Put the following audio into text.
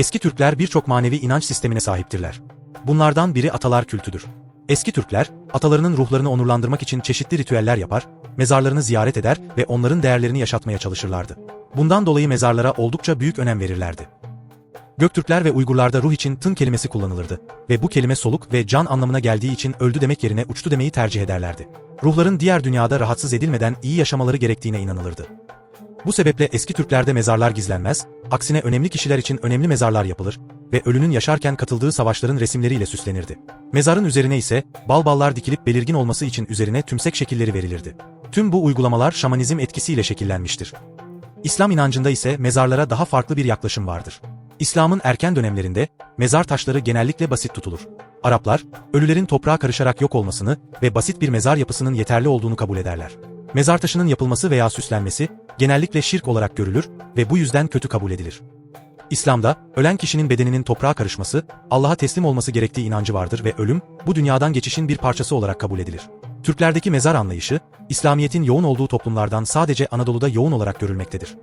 Eski Türkler birçok manevi inanç sistemine sahiptirler. Bunlardan biri atalar kültüdür. Eski Türkler, atalarının ruhlarını onurlandırmak için çeşitli ritüeller yapar, mezarlarını ziyaret eder ve onların değerlerini yaşatmaya çalışırlardı. Bundan dolayı mezarlara oldukça büyük önem verirlerdi. Göktürkler ve Uygurlarda ruh için tın kelimesi kullanılırdı ve bu kelime soluk ve can anlamına geldiği için öldü demek yerine uçtu demeyi tercih ederlerdi. Ruhların diğer dünyada rahatsız edilmeden iyi yaşamaları gerektiğine inanılırdı. Bu sebeple eski Türklerde mezarlar gizlenmez, aksine önemli kişiler için önemli mezarlar yapılır ve ölünün yaşarken katıldığı savaşların resimleriyle süslenirdi. Mezarın üzerine ise bal ballar dikilip belirgin olması için üzerine tümsek şekilleri verilirdi. Tüm bu uygulamalar şamanizm etkisiyle şekillenmiştir. İslam inancında ise mezarlara daha farklı bir yaklaşım vardır. İslam'ın erken dönemlerinde mezar taşları genellikle basit tutulur. Araplar, ölülerin toprağa karışarak yok olmasını ve basit bir mezar yapısının yeterli olduğunu kabul ederler. Mezar taşının yapılması veya süslenmesi genellikle şirk olarak görülür ve bu yüzden kötü kabul edilir. İslam'da ölen kişinin bedeninin toprağa karışması, Allah'a teslim olması gerektiği inancı vardır ve ölüm bu dünyadan geçişin bir parçası olarak kabul edilir. Türklerdeki mezar anlayışı, İslamiyet'in yoğun olduğu toplumlardan sadece Anadolu'da yoğun olarak görülmektedir.